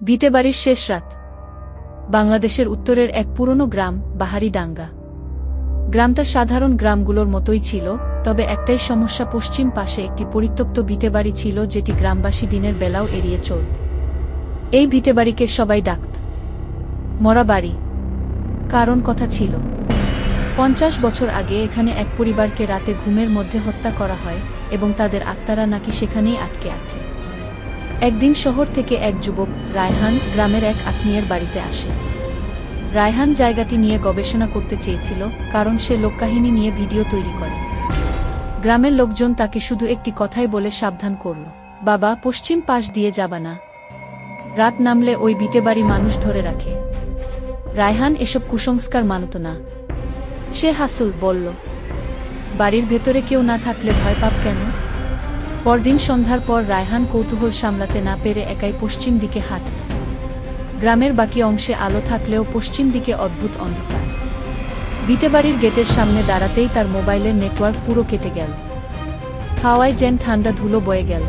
ভিটেবাড়ির শেষ রাত। বাংলাদেশের উত্তরের এক পুরনো গ্রাম বাহারি ডাঙ্গা গ্রামটা সাধারণ গ্রামগুলোর মতোই ছিল, তবে একটাই সমস্যা পশ্চিম পাশে একটি পরিত্যক্ত ভিটেবাড়ি ছিল যেটি গ্রামবাসী দিনের বেলাও এড়িয়ে চলত। এই ভিটেবাড়িকে সবাই ডাকত। মরা বাড়ি। কারণ কথা ছিল। পঞ্চাশ বছর আগে এখানে এক পরিবারকে রাতে ঘুমের মধ্যে হত্যা করা হয় এবং তাদের আত্মারা নাকি সেখানেই আটকে আছে। একদিন শহর থেকে এক যুবক রায়হান গ্রামের এক আত্মীয়ের বাড়িতে আসে। রায়হান জায়গাটি নিয়ে গবেষণা করতে চেয়েছিল, কারণ সে লোককাহিনী নিয়ে ভিডিও তৈরি করে। গ্রামের লোকজন তাকে শুধু একটি কথাই বলে সাবধান করল, বাবা, পশ্চিম পাশ দিয়ে যাবা না। রাত নামলে ওই বিটেবাড়ি মানুষ ধরে রাখে। রায়হান এসব কুসংস্কার মানত না। সে হাসুল, বলল, বাড়ির ভেতরে কেউ না থাকলে ভয় পাপ কেন? পরদিন সন্ধ্যার পর রায়হান কৌতূহল সামলাতে না পেরে একাই পশ্চিম দিকে হাত গ্রামের বাকি অংশে আলো থাকলেও পশ্চিম দিকে অদ্ভুত অন্ধকার। বিটেবাড়ির গেটের সামনে দাঁড়াতেই তার মোবাইলের নেটওয়ার্ক পুরো কেটে গেল। হাওয়ায় যেন ঠান্ডা ধুলো বয়ে গেল।